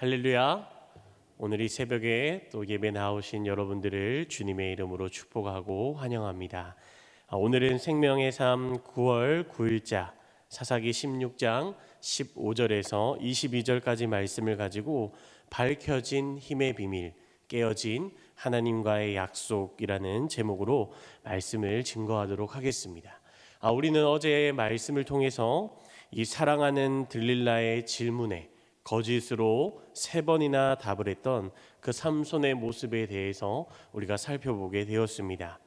할렐루야. 오늘 이 새벽에 또 예배 나오신 여러분들을 주님의 이름으로 축복하고 환영합니다. 아, 오늘은 생명의 삶 9월 9일자 사사기 16장 15절에서 22절까지 말씀을 가지고 밝혀진 힘의 비밀, 깨어진 하나님과의 약속이라는 제목으로 말씀을 증거하도록 하겠습니다. 아, 우리는 어제의 말씀을 통해서 이 사랑하는 들릴라의 질문에 거짓으로 세 번이나 답을 했던 그 삼손의 모습에 대해서 우리가 살펴보게 되었습니다.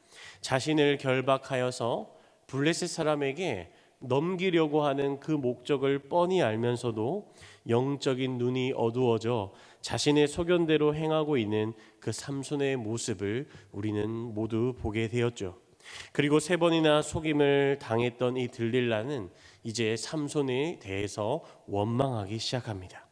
자신을 결박하여서 블레셋 사람에게 넘기려고 하는 그 목적을 뻔히 알면서도 영적인 눈이 어두워져 자신의 소견대로 행하고 있는 그 삼손의 모습을 우리는 모두 보게 되었죠. 그리고 세 번이나 속임을 당했던 이 들릴라는 이제 삼손에 대해서 원망하기 시작합니다.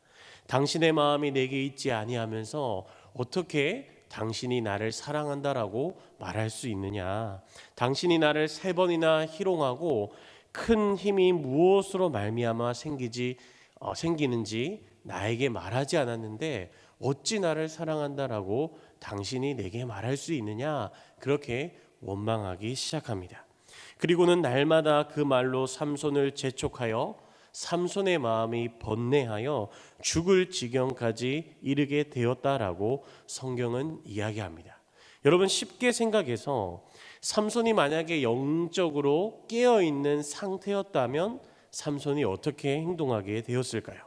당신의 마음이 내게 있지 아니하면서 어떻게 당신이 나를 사랑한다라고 말할 수 있느냐? 당신이 나를 세 번이나 희롱하고 큰 힘이 무엇으로 말미암아 생기지 어, 생기는지 나에게 말하지 않았는데 어찌 나를 사랑한다라고 당신이 내게 말할 수 있느냐? 그렇게 원망하기 시작합니다. 그리고는 날마다 그 말로 삼손을 재촉하여 삼손의 마음이 번뇌하여 죽을 지경까지 이르게 되었다라고 성경은 이야기합니다. 여러분 쉽게 생각해서 삼손이 만약에 영적으로 깨어 있는 상태였다면 삼손이 어떻게 행동하게 되었을까요?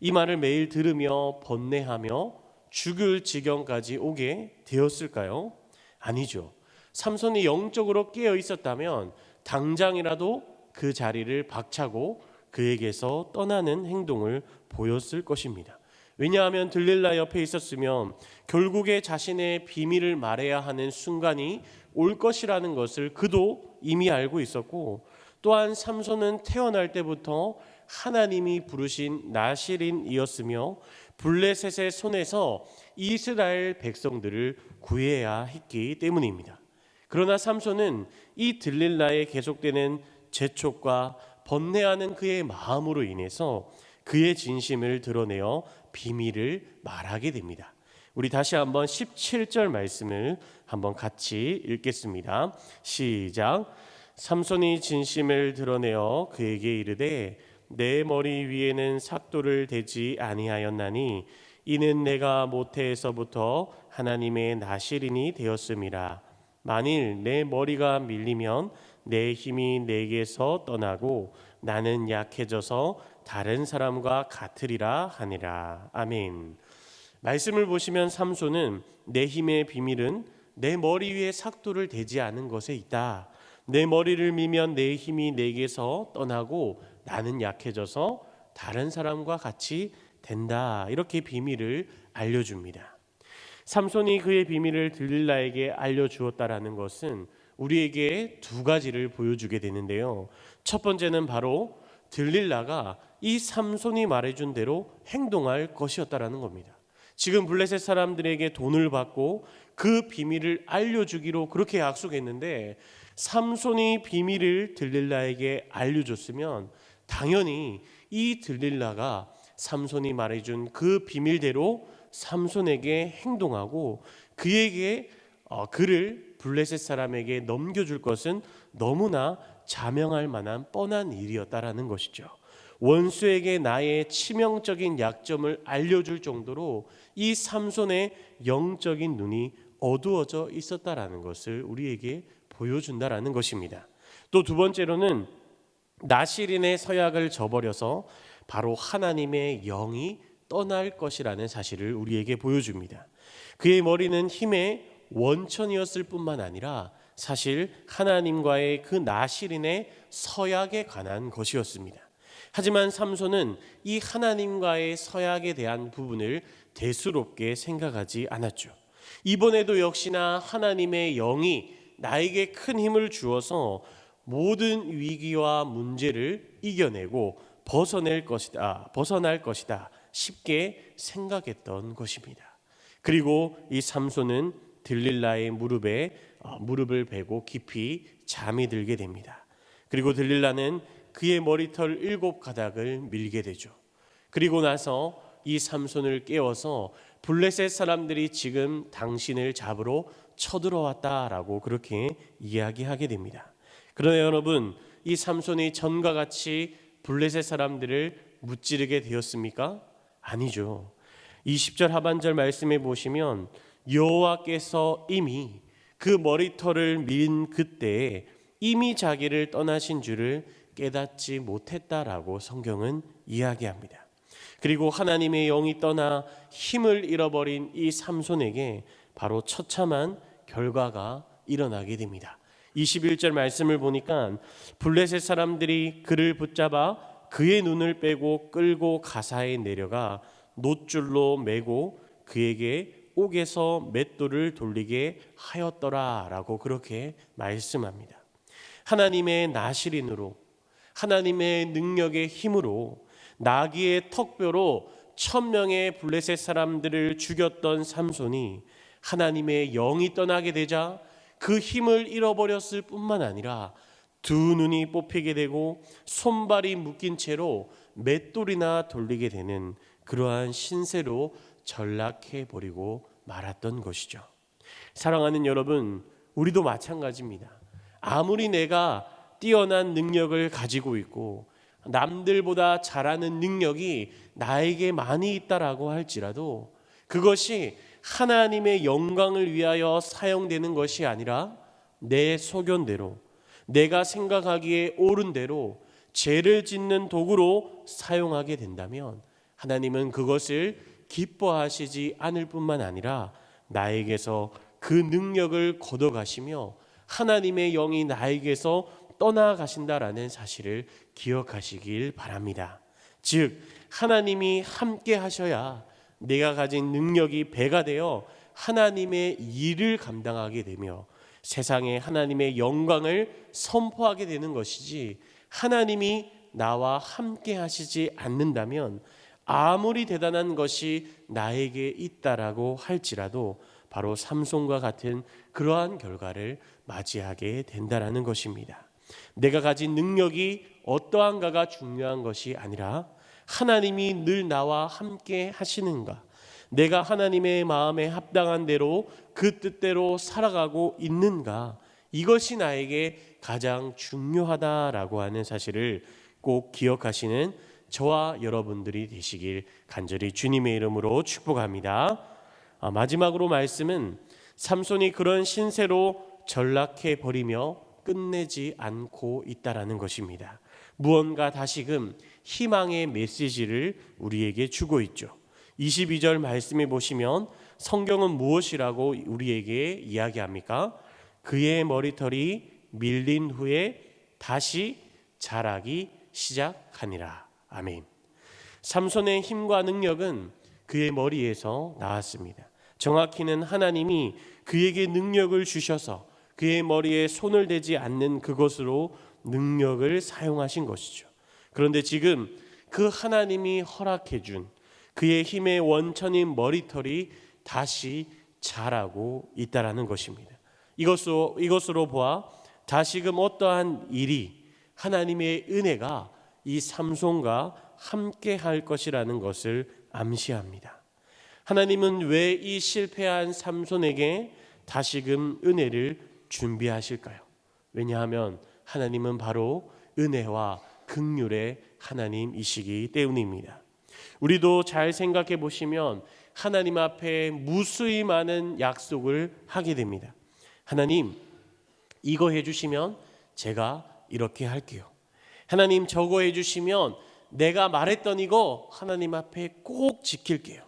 이 말을 매일 들으며 번뇌하며 죽을 지경까지 오게 되었을까요? 아니죠. 삼손이 영적으로 깨어 있었다면 당장이라도 그 자리를 박차고 그에게서 떠나는 행동을 보였을 것입니다. 왜냐하면 들릴라 옆에 있었으면 결국에 자신의 비밀을 말해야 하는 순간이 올 것이라는 것을 그도 이미 알고 있었고 또한 삼손은 태어날 때부터 하나님이 부르신 나실인이었으며 블레셋의 손에서 이스라엘 백성들을 구해야 했기 때문입니다. 그러나 삼손은 이 들릴라의 계속되는 재촉과 번뇌하는 그의 마음으로 인해서 그의 진심을 드러내어 비밀을 말하게 됩니다. 우리 다시 한번 17절 말씀을 한번 같이 읽겠습니다. 시작. 삼손이 진심을 드러내어 그에게 이르되 내 머리 위에는 삭도를 대지 아니하였나니 이는 내가 모태에서부터 하나님의 나시린이 되었음이라. 만일 내 머리가 밀리면 내 힘이 내게서 떠나고 나는 약해져서 다른 사람과 같으리라 하니라. 아멘. 말씀을 보시면 삼손은 내 힘의 비밀은 내 머리 위에 삭도를 대지 않은 것에 있다. 내 머리를 미면 내 힘이 내게서 떠나고 나는 약해져서 다른 사람과 같이 된다. 이렇게 비밀을 알려줍니다. 삼손이 그의 비밀을 들릴라에게 알려주었다라는 것은 우리에게 두 가지를 보여주게 되는데요. 첫 번째는 바로 들릴라가 이 삼손이 말해준 대로 행동할 것이었다라는 겁니다. 지금 블레셋 사람들에게 돈을 받고 그 비밀을 알려주기로 그렇게 약속했는데 삼손이 비밀을 들릴라에게 알려줬으면 당연히 이 들릴라가 삼손이 말해준 그 비밀대로 삼손에게 행동하고 그에게 어, 그를 블레셋 사람에게 넘겨줄 것은 너무나 자명할 만한 뻔한 일이었다라는 것이죠. 원수에게 나의 치명적인 약점을 알려줄 정도로 이 삼손의 영적인 눈이 어두워져 있었다라는 것을 우리에게 보여준다라는 것입니다. 또 두 번째로는 나시린의 서약을 저버려서 바로 하나님의 영이 떠날 것이라는 사실을 우리에게 보여줍니다. 그의 머리는 힘의 원천이었을 뿐만 아니라 사실 하나님과의 그 나시린의 서약에 관한 것이었습니다. 하지만 삼손은 이 하나님과의 서약에 대한 부분을 대수롭게 생각하지 않았죠. 이번에도 역시나 하나님의 영이 나에게 큰 힘을 주어서 모든 위기와 문제를 이겨내고 벗어낼 것이다. 벗어날 것이다. 쉽게 생각했던 것입니다. 그리고 이 삼손은 들릴라의 무릎에 어, 무릎을 베고 깊이 잠이 들게 됩니다. 그리고 들릴라는 그의 머리털 일곱 가닥을 밀게 되죠. 그리고 나서 이 삼손을 깨워서 블레셋 사람들이 지금 당신을 잡으러 쳐들어왔다라고 그렇게 이야기하게 됩니다. 그러나 여러분, 이 삼손이 전과 같이 블레셋 사람들을 무찌르게 되었습니까? 아니죠. 20절 하반절 말씀에 보시면 여호와께서 이미 그 머리털을 밀 그때에 이미 자기를 떠나신 줄을 깨닫지 못했다라고 성경은 이야기합니다. 그리고 하나님의 영이 떠나 힘을 잃어버린 이 삼손에게 바로 처참한 결과가 일어나게 됩니다. 21절 말씀을 보니까 블레셋 사람들이 그를 붙잡아 그의 눈을 빼고 끌고 가사에 내려가 노줄로 매고 그에게 옥에서 맷돌을 돌리게 하였더라라고 그렇게 말씀합니다. 하나님의 나시린으로 하나님의 능력의 힘으로 나귀의 턱뼈로 천명의 블레셋 사람들을 죽였던 삼손이 하나님의 영이 떠나게 되자 그 힘을 잃어버렸을 뿐만 아니라 두 눈이 뽑히게 되고 손발이 묶인 채로 맷돌이나 돌리게 되는 그러한 신세로 전락해 버리고 말았던 것이죠. 사랑하는 여러분, 우리도 마찬가지입니다. 아무리 내가 뛰어난 능력을 가지고 있고 남들보다 잘하는 능력이 나에게 많이 있다라고 할지라도 그것이 하나님의 영광을 위하여 사용되는 것이 아니라 내 소견대로 내가 생각하기에 옳은 대로 죄를 짓는 도구로 사용하게 된다면 하나님은 그것을 기뻐하시지 않을 뿐만 아니라 나에게서 그 능력을 걷어가시며 하나님의 영이 나에게서 떠나가신다라는 사실을 기억하시길 바랍니다. 즉 하나님이 함께 하셔야 내가 가진 능력이 배가 되어 하나님의 일을 감당하게 되며 세상에 하나님의 영광을 선포하게 되는 것이지 하나님이 나와 함께 하시지 않는다면 아무리 대단한 것이 나에게 있다라고 할지라도 바로 삼손과 같은 그러한 결과를 맞이하게 된다라는 것입니다. 내가 가진 능력이 어떠한가가 중요한 것이 아니라 하나님이 늘 나와 함께 하시는가, 내가 하나님의 마음에 합당한 대로 그 뜻대로 살아가고 있는가, 이것이 나에게 가장 중요하다라고 하는 사실을 꼭 기억하시는 저와 여러분들이 되시길 간절히 주님의 이름으로 축복합니다. 아, 마지막으로 말씀은 삼손이 그런 신세로 전락해 버리며 끝내지 않고 있다라는 것입니다. 무언가 다시금 희망의 메시지를 우리에게 주고 있죠. 22절 말씀에 보시면 성경은 무엇이라고 우리에게 이야기합니까? 그의 머리털이 밀린 후에 다시 자라기 시작하니라. 아멘. 삼손의 힘과 능력은 그의 머리에서 나왔습니다. 정확히는 하나님이 그에게 능력을 주셔서 그의 머리에 손을 대지 않는 그것으로 능력을 사용하신 것이죠. 그런데 지금 그 하나님이 허락해 준 그의 힘의 원천인 머리털이 다시 자라고 있다라는 것입니다. 이것으로 이것으로 보아 다시금 어떠한 일이 하나님의 은혜가 이 삼손과 함께 할 것이라는 것을 암시합니다. 하나님은 왜 이 실패한 삼손에게 다시금 은혜를 준비하실까요? 왜냐하면 하나님은 바로 은혜와 극률의 하나님이시기 때문입니다. 우리도 잘 생각해 보시면 하나님 앞에 무수히 많은 약속을 하게 됩니다. 하나님, 이거 해주시면 제가 이렇게 할게요. 하나님, 저거 해주시면 내가 말했던 이거 하나님 앞에 꼭 지킬게요.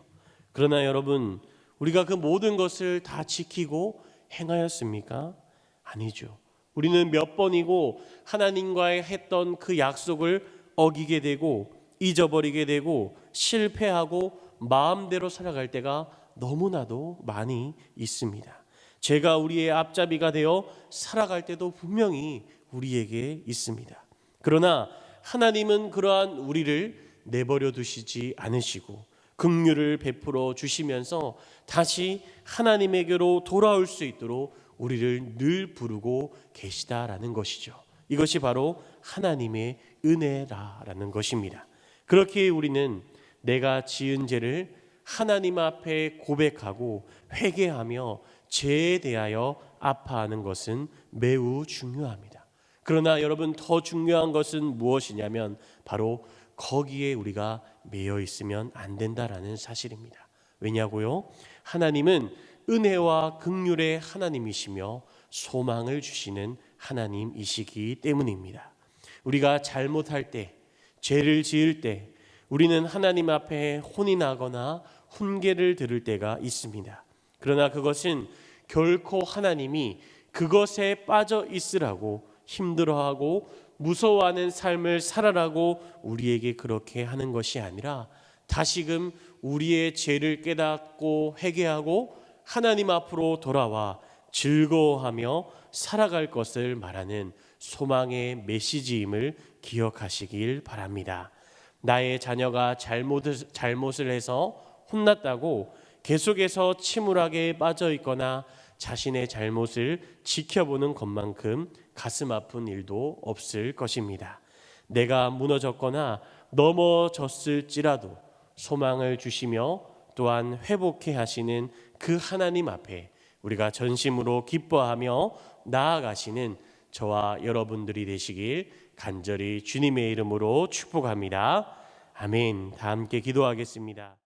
그러나 여러분, 우리가 그 모든 것을 다 지키고 행하였습니까? 아니죠. 우리는 몇 번이고 하나님과의 했던 그 약속을 어기게 되고 잊어버리게 되고 실패하고 마음대로 살아갈 때가 너무나도 많이 있습니다. 죄가 우리의 앞잡이가 되어 살아갈 때도 분명히 우리에게 있습니다. 그러나 하나님은 그러한 우리를 내버려 두시지 않으시고 긍휼을 베풀어 주시면서 다시 하나님에게로 돌아올 수 있도록 우리를 늘 부르고 계시다라는 것이죠. 이것이 바로 하나님의 은혜라라는 것입니다. 그렇게 우리는 내가 지은 죄를 하나님 앞에 고백하고 회개하며 죄에 대하여 아파하는 것은 매우 중요합니다. 그러나 여러분 더 중요한 것은 무엇이냐면 바로 거기에 우리가 매여 있으면 안 된다라는 사실입니다. 왜냐고요? 하나님은 은혜와 극률의 하나님이시며 소망을 주시는 하나님이시기 때문입니다. 우리가 잘못할 때, 죄를 지을 때 우리는 하나님 앞에 혼이 나거나 훈계를 들을 때가 있습니다. 그러나 그것은 결코 하나님이 그것에 빠져 있으라고 힘들어하고 무서워하는 삶을 살아라고 우리에게 그렇게 하는 것이 아니라 다시금 우리의 죄를 깨닫고 회개하고 하나님 앞으로 돌아와 즐거워하며 살아갈 것을 말하는 소망의 메시지임을 기억하시길 바랍니다. 나의 자녀가 잘못을, 잘못을 해서 혼났다고 계속해서 침울하게 빠져 있거나 자신의 잘못을 지켜보는 것만큼 가슴 아픈 일도 없을 것입니다. 내가 무너졌거나 넘어졌을지라도 소망을 주시며 또한 회복해 하시는 그 하나님 앞에 우리가 전심으로 기뻐하며 나아가시는 저와 여러분들이 되시길 간절히 주님의 이름으로 축복합니다. 아멘. 다 함께 기도하겠습니다.